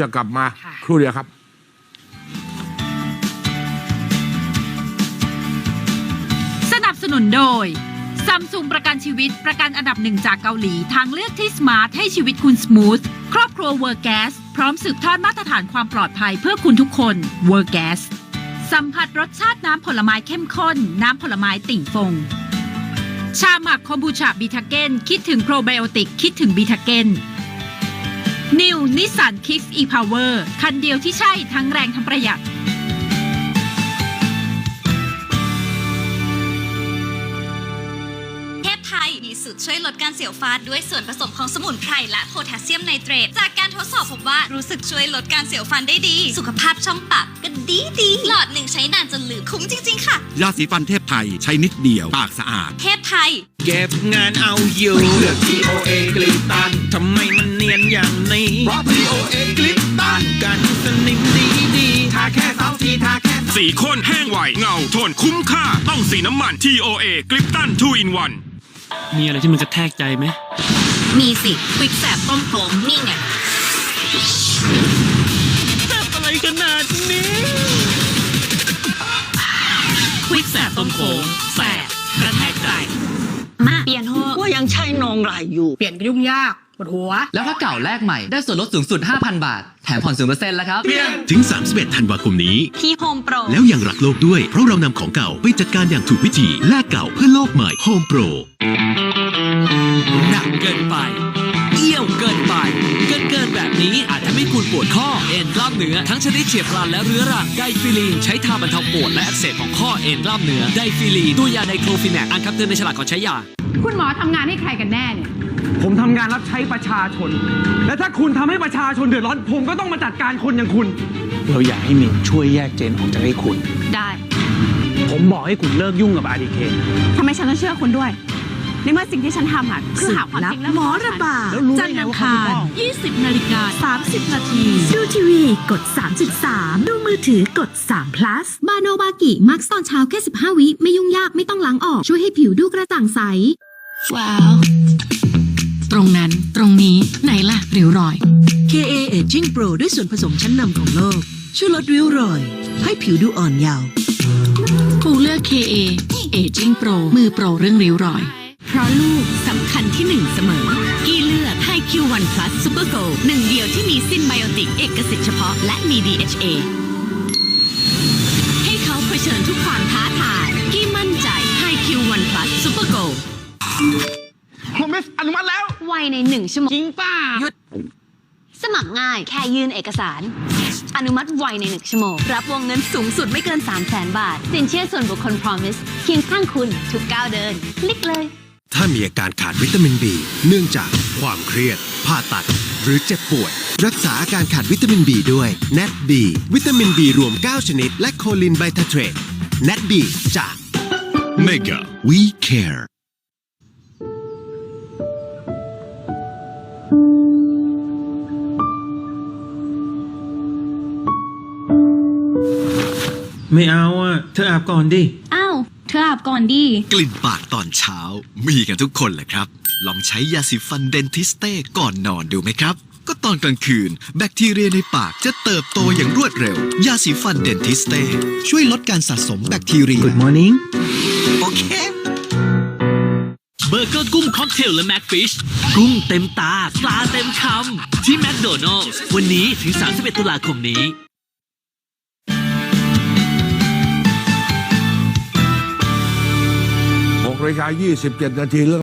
จะกลับมาค่ะครู่เดียวครับสนับสนุนโดยซัมซุงประกันชีวิตประกันอันดับหนึ่งจากเกาหลี ทางเลือกที่สมาร์ทให้ชีวิตคุณส o t h ครอบครัวเวอร์แกสพร้อมสืบทอดมาตรฐานความปลอดภัยเพื่อคุณทุกคนเวอร์แกสสัมผัสรสชาติน้ำผลไม้เข้มข้น น้ำผลไม้ติ่งฟง ชาหมักคอมบูชาบีทาเกนคิดถึงโปรไบโอติก คิดถึงบีทาเกน นิวนิสสันคิกส์อีพาวเวอร์คันเดียวที่ใช่ทั้งแรงทั้งประหยัด เทพไทยมีสูตรช่วยลดการเสียวฟาดด้วยส่วนผสมของสมุนไพรและโพแทสเซียมไนเตรต จากการทดสอบพบว่ารู้สึกช่วยลดการเสียวฟันได้ดี สุขภาพช่องปากก็ดีดีหลอดหนึ่งใช้นานจนลืมคุ้มจริง ๆ ค่ะ ยาสีฟันเทพไทยใช้นิดเดียว ปากสะอาด เทพไทย เก็บงานเอาอยู่เลือก TOA กลิตตันทำไมมัน เนียนอย่างนี้เพราะ TOA กลิตตันกันสนิมดีดีๆทาแค่สองทีทาแค่ สีข้นแห้งไวเงาทนคุ้มค่า ต้องสีน้ำมัน TOA กลิปตัน2 in 1มีอะไรที่มันกระแทกใจไหม มีสิควิกแสบต้มผมนี่ไง อะไรขนาดนี้ ควิกแสบต้มโขงแสบกระแทกใจ มา เปลี่ยนเถอะว่ายังใช้นองไหลอยู่ เปลี่ยนก็ยุ่งยาก ปวดหัว แล้วถ้าเก่าแลกใหม่ได้ส่วนลดสูงสุด 5,000 บาท แถมผ่อน0%แล้วครับ ถึง 31 ธันวาคมนี้ ที่โฮมโปร แล้วยังรักโลกด้วย เพราะเรานำของเก่าไปจัดการอย่างถูกวิธีแลกเก่าเพื่อโลกใหม่ Home Pro หนักเกินไป เอี้ยวเกินไป เกินเกินแบบนี้อาจทำให้คุณปวดข้อเอ็นกล้ามเนื้อทั้งชนิดเฉียบพลันและเรื้อรังไดฟิลีนใช้ทาบรรเทาปวดและอักเสบของข้อเอ็นกล้ามเนื้อไดฟิลีนตัวยาไดโครฟินแนกอ่านคำเตือนในฉลากก่อนใช้ยา คุณหมอทำงานให้ใครกันแน่เนี่ย ผมทำงานรับใช้ประชาชน และถ้าคุณทำให้ประชาชนเดือดร้อน ผมก็ต้องมาจัดการคนอย่างคุณ เราอยากให้มินช่วยแยกเจนออกจากไอ้คุณ ได้ ผมบอกให้คุณเลิกยุ่งกับอาดีเคทำไมฉันต้องเชื่อคุณด้วย ในเมื่อสิ่งที่ฉันทำอะคือหาความจริงแล้วหมอระบาดแล้วรู้จัได้นทร์ไงอังว่าเขาคาถูกรต้อง 20 นาฬิกา 30 นาที ดูทีวีกด 3.3 ดูมือถือกด3 plus บาโนบากิ มักซ์ตอนเช้าแค่ 15 วิ ไม่ยุ่งยากไม่ต้องล้างออก ช่วยให้ผิวดูกระจ่างใส ว้าว ตรงนั้น ตรงนี้ ไหนล่ะริ้วรอย KA Aging Pro ด้วยส่วนผสมชั้นนำของโลก ช่วยลดริ้วรอย ให้ผิวดูอ่อนเยาว์ปูเลือก KA Aging Pro มือโปรเรื่องริ้วรอย เพราะลูกสำคัญที่หนึ่งเสมอกี้เลือกให้ Q1 Plus Super Go หนึ่งเดียวที่มีซินไบโอติกเอกสิทธิ์เฉพาะและมี DHA ในหนึ่งชั่วโมง จริงป้าสมัครง่ายแค่ยื่นเอกสาร อนุมัติไวในหนึ่งชั่วโมง รับวงเงินสูงสุดไม่เกิน 3 0 0แสนบาท สินเชื่อส่วนบุคคล Promise เคียงข้างคุณทุกก้าวเดิน คลิกเลย ถ้ามีอาการขาดวิตามิน B เนื่องจากความเครียด ผ่าตัด หรือเจ็บป่วย รักษาอาการขาดวิตามิน B ด้วย NAT B วิตามิน B รวม 9 ชนิด และโคลินไบทาเทรต NAT B จาก Mega We Care ไม่เอาอะ เธออาบก่อนดิ อ้าว เธออาบก่อนดี กลิ่นปากตอนเช้า มีกันทุกคนแหละครับ ลองใช้ยาสีฟันเดนทิสเต้ก่อนนอนดูไหมครับ ก็ตอนกลางคืน แบคทีเรียในปากจะเติบโตอย่างรวดเร็ว ยาสีฟันเดนทิสเต้ช่วยลดการสะสมแบคทีเรีย Good morning โอเค เบอร์เกอร์กุ้งค็อกเทลและแม็กฟิช กุ้งเต็มตา ปลาเต็มคำ ที่แมคโดนัลล์วันนี้ถึง 31 ตุลาคมนี้ นาฬิกา27 นาทีเรื่อง